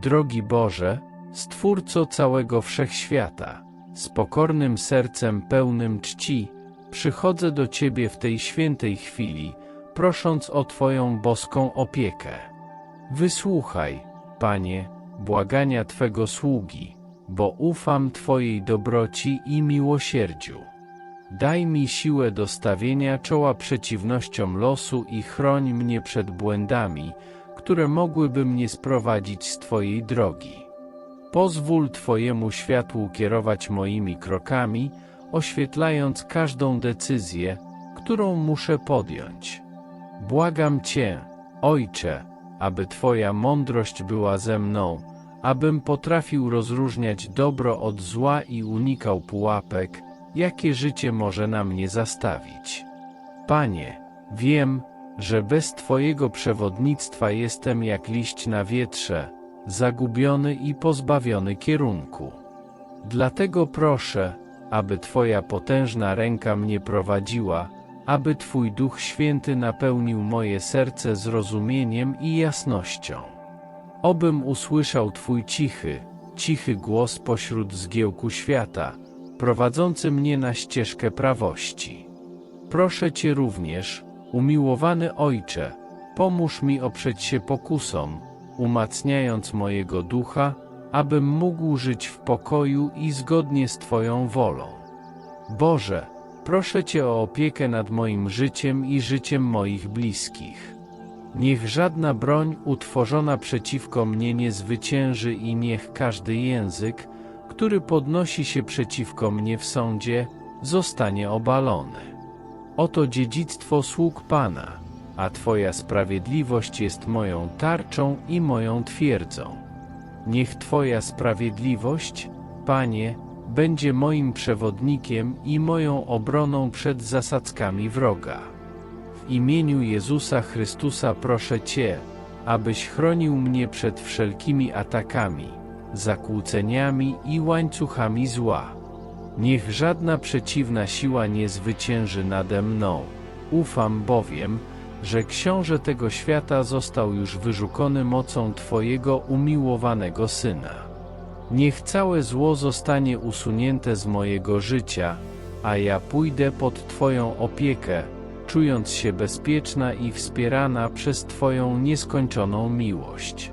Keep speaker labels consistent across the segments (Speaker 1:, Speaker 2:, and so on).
Speaker 1: Drogi Boże, Stwórco całego wszechświata, z pokornym sercem pełnym czci, przychodzę do Ciebie w tej świętej chwili, prosząc o Twoją boską opiekę. Wysłuchaj, Panie, błagania Twego sługi, bo ufam Twojej dobroci i miłosierdziu. Daj mi siłę do stawienia czoła przeciwnościom losu i chroń mnie przed błędami, które mogłyby mnie sprowadzić z Twojej drogi. Pozwól Twojemu światłu kierować moimi krokami, oświetlając każdą decyzję, którą muszę podjąć. Błagam Cię, Ojcze, aby Twoja mądrość była ze mną, abym potrafił rozróżniać dobro od zła i unikał pułapek, jakie życie może na mnie zastawić. Panie, wiem, że bez Twojego przewodnictwa jestem jak liść na wietrze, zagubiony i pozbawiony kierunku. Dlatego proszę, aby Twoja potężna ręka mnie prowadziła, aby Twój Duch Święty napełnił moje serce zrozumieniem i jasnością. Obym usłyszał Twój cichy, cichy głos pośród zgiełku świata, prowadzący mnie na ścieżkę prawości. Proszę Cię również, umiłowany Ojcze, pomóż mi oprzeć się pokusom, umacniając mojego ducha, abym mógł żyć w pokoju i zgodnie z Twoją wolą. Boże, proszę Cię o opiekę nad moim życiem i życiem moich bliskich. Niech żadna broń utworzona przeciwko mnie nie zwycięży i niech każdy język, który podnosi się przeciwko mnie w sądzie, zostanie obalony. Oto dziedzictwo sług Pana, a Twoja sprawiedliwość jest moją tarczą i moją twierdzą. Niech Twoja sprawiedliwość, Panie, będzie moim przewodnikiem i moją obroną przed zasadzkami wroga. W imieniu Jezusa Chrystusa proszę Cię, abyś chronił mnie przed wszelkimi atakami, zakłóceniami i łańcuchami zła. Niech żadna przeciwna siła nie zwycięży nade mną. Ufam bowiem, że książę tego świata został już wyrzukony mocą Twojego umiłowanego Syna. Niech całe zło zostanie usunięte z mojego życia, a ja pójdę pod Twoją opiekę, czując się bezpieczna i wspierana przez Twoją nieskończoną miłość.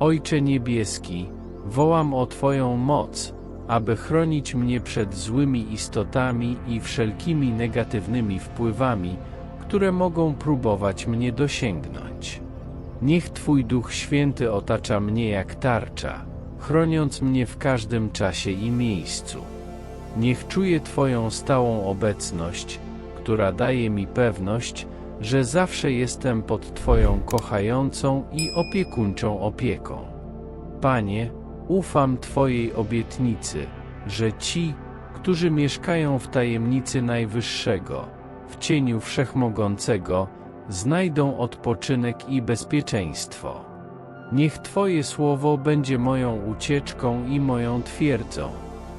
Speaker 1: Ojcze Niebieski, wołam o Twoją moc, aby chronić mnie przed złymi istotami i wszelkimi negatywnymi wpływami, które mogą próbować mnie dosięgnąć. Niech Twój Duch Święty otacza mnie jak tarcza, chroniąc mnie w każdym czasie i miejscu. Niech czuję Twoją stałą obecność, która daje mi pewność, że zawsze jestem pod Twoją kochającą i opiekuńczą opieką. Panie, ufam Twojej obietnicy, że ci, którzy mieszkają w tajemnicy Najwyższego, w cieniu Wszechmogącego, znajdą odpoczynek i bezpieczeństwo. Niech Twoje słowo będzie moją ucieczką i moją twierdzą,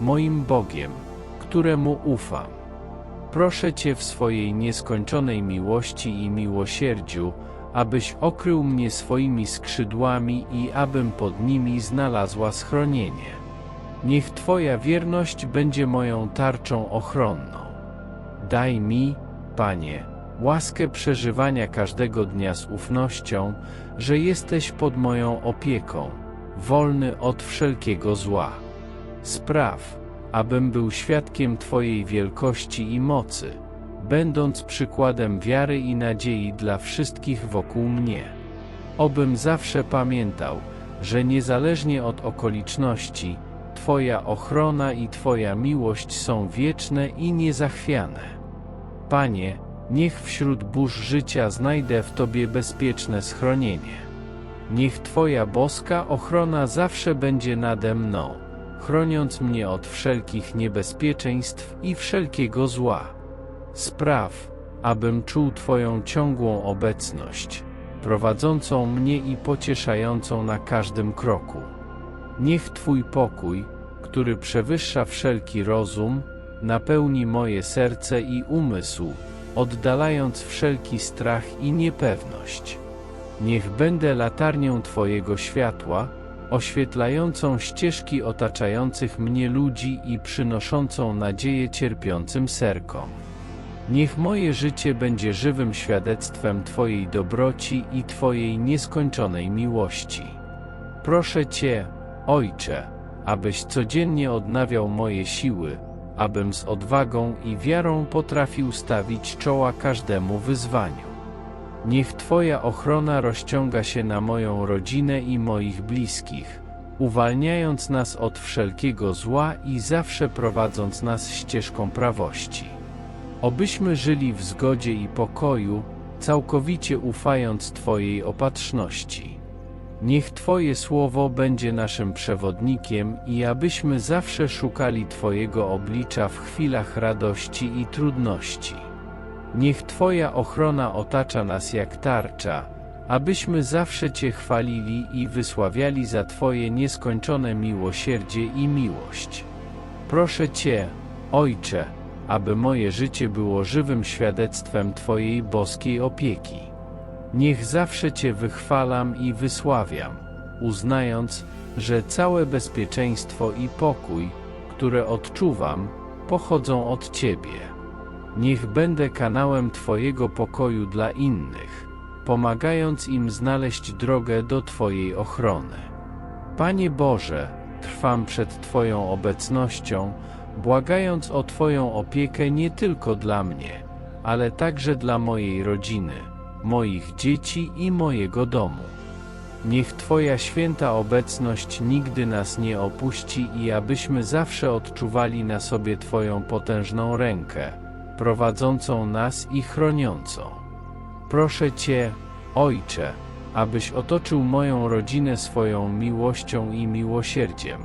Speaker 1: moim Bogiem, któremu ufam. Proszę Cię w swojej nieskończonej miłości i miłosierdziu, abyś okrył mnie swoimi skrzydłami i abym pod nimi znalazła schronienie. Niech Twoja wierność będzie moją tarczą ochronną. Daj mi, Panie, łaskę przeżywania każdego dnia z ufnością, że jesteś pod moją opieką, wolny od wszelkiego zła. Spraw, abym był świadkiem Twojej wielkości i mocy, będąc przykładem wiary i nadziei dla wszystkich wokół mnie. Obym zawsze pamiętał, że niezależnie od okoliczności, Twoja ochrona i Twoja miłość są wieczne i niezachwiane. Panie, niech wśród burz życia znajdę w Tobie bezpieczne schronienie. Niech Twoja boska ochrona zawsze będzie nade mną, chroniąc mnie od wszelkich niebezpieczeństw i wszelkiego zła. Spraw, abym czuł Twoją ciągłą obecność, prowadzącą mnie i pocieszającą na każdym kroku. Niech Twój pokój, który przewyższa wszelki rozum, napełni moje serce i umysł, oddalając wszelki strach i niepewność. Niech będę latarnią Twojego światła, oświetlającą ścieżki otaczających mnie ludzi i przynoszącą nadzieję cierpiącym serkom. Niech moje życie będzie żywym świadectwem Twojej dobroci i Twojej nieskończonej miłości. Proszę Cię, Ojcze, abyś codziennie odnawiał moje siły, abym z odwagą i wiarą potrafił stawić czoła każdemu wyzwaniu. Niech Twoja ochrona rozciąga się na moją rodzinę i moich bliskich, uwalniając nas od wszelkiego zła i zawsze prowadząc nas ścieżką prawości. Obyśmy żyli w zgodzie i pokoju, całkowicie ufając Twojej opatrzności. Niech Twoje słowo będzie naszym przewodnikiem i abyśmy zawsze szukali Twojego oblicza w chwilach radości i trudności. Niech Twoja ochrona otacza nas jak tarcza, abyśmy zawsze Cię chwalili i wysławiali za Twoje nieskończone miłosierdzie i miłość. Proszę Cię, Ojcze, aby moje życie było żywym świadectwem Twojej boskiej opieki. Niech zawsze Cię wychwalam i wysławiam, uznając, że całe bezpieczeństwo i pokój, które odczuwam, pochodzą od Ciebie. Niech będę kanałem Twojego pokoju dla innych, pomagając im znaleźć drogę do Twojej ochrony. Panie Boże, trwam przed Twoją obecnością, błagając o Twoją opiekę nie tylko dla mnie, ale także dla mojej rodziny, moich dzieci i mojego domu. Niech Twoja święta obecność nigdy nas nie opuści i abyśmy zawsze odczuwali na sobie Twoją potężną rękę, prowadzącą nas i chroniącą. Proszę Cię, Ojcze, abyś otoczył moją rodzinę swoją miłością i miłosierdziem,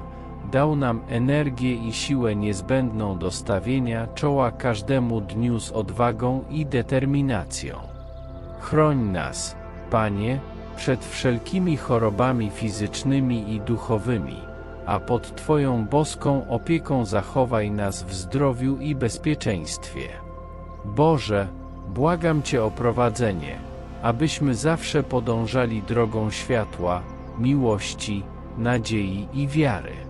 Speaker 1: dał nam energię i siłę niezbędną do stawienia czoła każdemu dniu z odwagą i determinacją. Chroń nas, Panie, przed wszelkimi chorobami fizycznymi i duchowymi, a pod Twoją boską opieką zachowaj nas w zdrowiu i bezpieczeństwie. Boże, błagam Cię o prowadzenie, abyśmy zawsze podążali drogą światła, miłości, nadziei i wiary.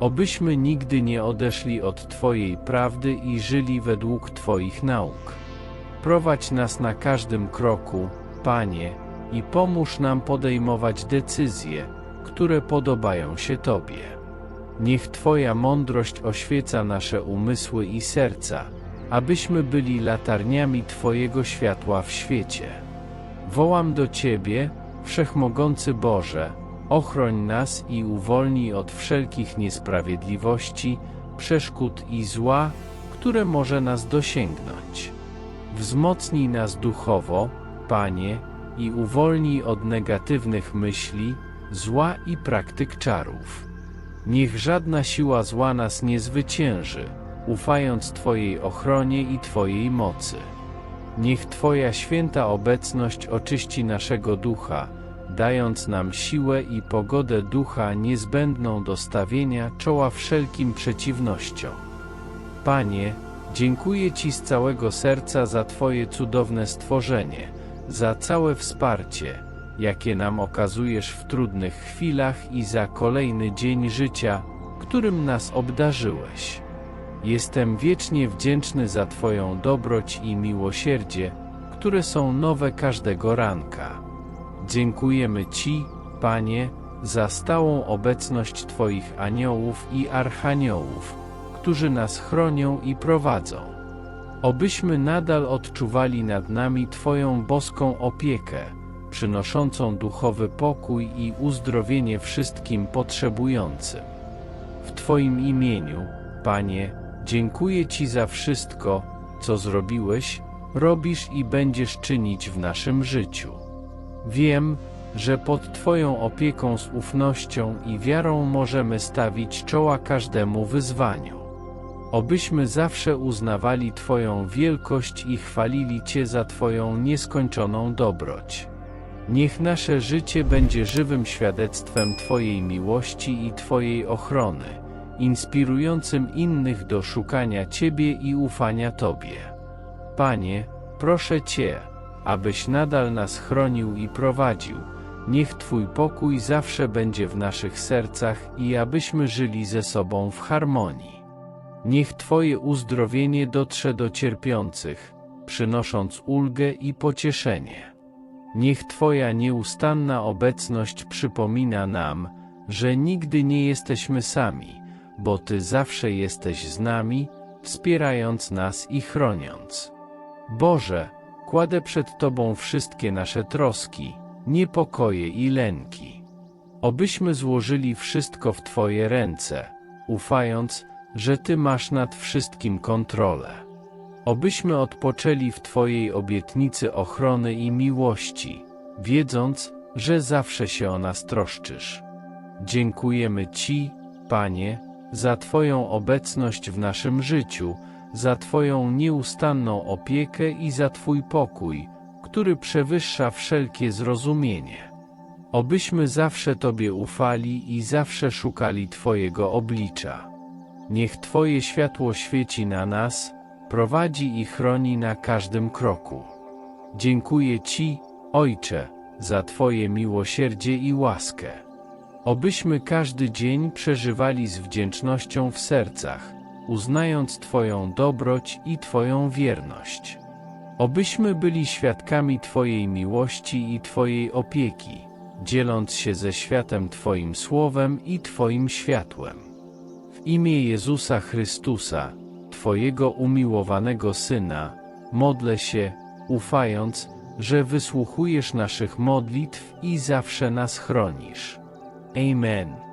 Speaker 1: Obyśmy nigdy nie odeszli od Twojej prawdy i żyli według Twoich nauk. Prowadź nas na każdym kroku, Panie, i pomóż nam podejmować decyzje, które podobają się Tobie. Niech Twoja mądrość oświeca nasze umysły i serca, abyśmy byli latarniami Twojego światła w świecie. Wołam do Ciebie, Wszechmogący Boże, ochroń nas i uwolnij od wszelkich niesprawiedliwości, przeszkód i zła, które może nas dosięgnąć. Wzmocnij nas duchowo, Panie, i uwolnij od negatywnych myśli, zła i praktyk czarów. Niech żadna siła zła nas nie zwycięży, ufając Twojej ochronie i Twojej mocy. Niech Twoja święta obecność oczyści naszego ducha, dając nam siłę i pogodę ducha niezbędną do stawienia czoła wszelkim przeciwnościom. Panie, dziękuję Ci z całego serca za Twoje cudowne stworzenie, za całe wsparcie, jakie nam okazujesz w trudnych chwilach i za kolejny dzień życia, którym nas obdarzyłeś. Jestem wiecznie wdzięczny za Twoją dobroć i miłosierdzie, które są nowe każdego ranka. Dziękujemy Ci, Panie, za stałą obecność Twoich aniołów i archaniołów, którzy nas chronią i prowadzą. Obyśmy nadal odczuwali nad nami Twoją boską opiekę, przynoszącą duchowy pokój i uzdrowienie wszystkim potrzebującym. W Twoim imieniu, Panie, dziękuję Ci za wszystko, co zrobiłeś, robisz i będziesz czynić w naszym życiu. Wiem, że pod Twoją opieką z ufnością i wiarą możemy stawić czoła każdemu wyzwaniu. Obyśmy zawsze uznawali Twoją wielkość i chwalili Cię za Twoją nieskończoną dobroć. Niech nasze życie będzie żywym świadectwem Twojej miłości i Twojej ochrony, inspirującym innych do szukania Ciebie i ufania Tobie. Panie, proszę Cię, abyś nadal nas chronił i prowadził, Niech Twój pokój zawsze będzie w naszych sercach i abyśmy żyli ze sobą w harmonii. Niech Twoje uzdrowienie dotrze do cierpiących, przynosząc ulgę i pocieszenie. Niech Twoja nieustanna obecność przypomina nam, że nigdy nie jesteśmy sami, bo Ty zawsze jesteś z nami, wspierając nas i chroniąc. Boże, kładę przed Tobą wszystkie nasze troski, niepokoje i lęki. Obyśmy złożyli wszystko w Twoje ręce, ufając, że Ty masz nad wszystkim kontrolę. Obyśmy odpoczęli w Twojej obietnicy ochrony i miłości, wiedząc, że zawsze się o nas troszczysz. Dziękujemy Ci, Panie, za Twoją obecność w naszym życiu, za Twoją nieustanną opiekę i za Twój pokój, który przewyższa wszelkie zrozumienie. Obyśmy zawsze Tobie ufali i zawsze szukali Twojego oblicza. Niech Twoje światło świeci na nas, prowadzi i chroni na każdym kroku. Dziękuję Ci, Ojcze, za Twoje miłosierdzie i łaskę. Obyśmy każdy dzień przeżywali z wdzięcznością w sercach, uznając Twoją dobroć i Twoją wierność. Obyśmy byli świadkami Twojej miłości i Twojej opieki, dzieląc się ze światem Twoim słowem i Twoim światłem. W imię Jezusa Chrystusa, Twojego umiłowanego Syna, modlę się, ufając, że wysłuchujesz naszych modlitw i zawsze nas chronisz. Amen.